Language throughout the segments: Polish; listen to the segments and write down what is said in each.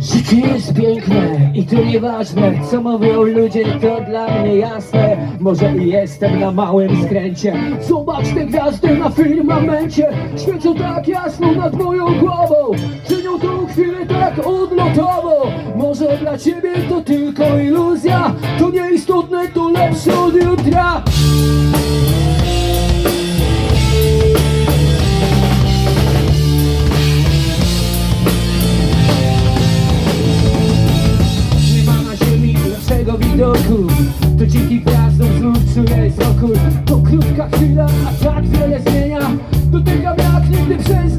Życie jest piękne i to nieważne Co mówią ludzie to dla mnie jasne. Może i jestem na małym skręcie. Zobacz te gwiazdy na firmamencie. Świecą tak jasno nad moją głową. Czynią tą chwilę tak odlotową Może dla ciebie to tylko iluzja To nieistotne, dzięki gwiazdom znów czuję spokój. To krótka chwila, a tak wiele zmienia. Dotykam jak nigdy przeznaczenia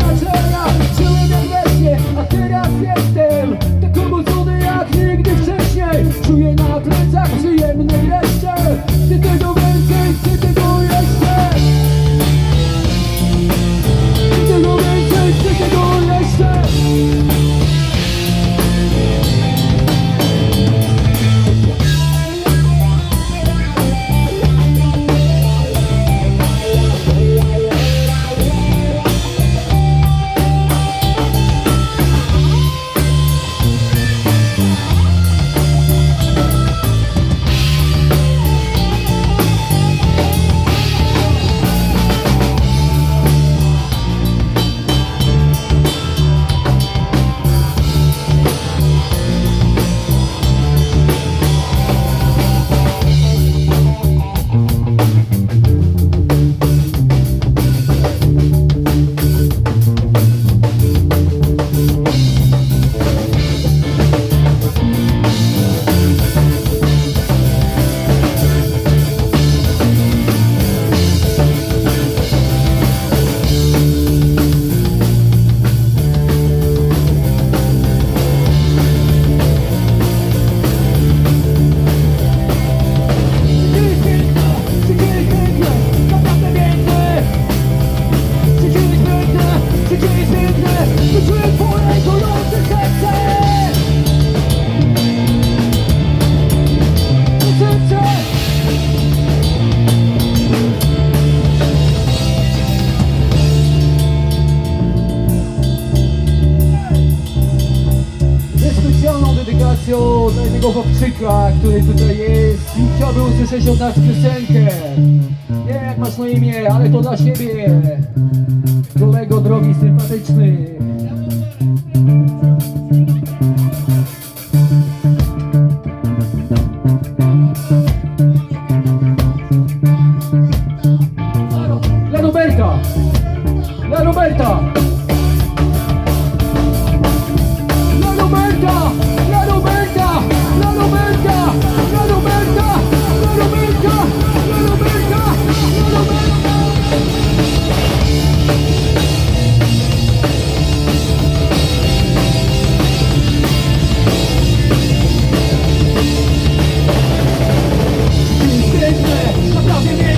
dedykacją dla jednego chłopczyka, który tutaj jest i chciałby usłyszeć od nas piosenkę. Nie jak masz na imię, ale to dla siebie. Kolego drogi sympatyczny. Walking in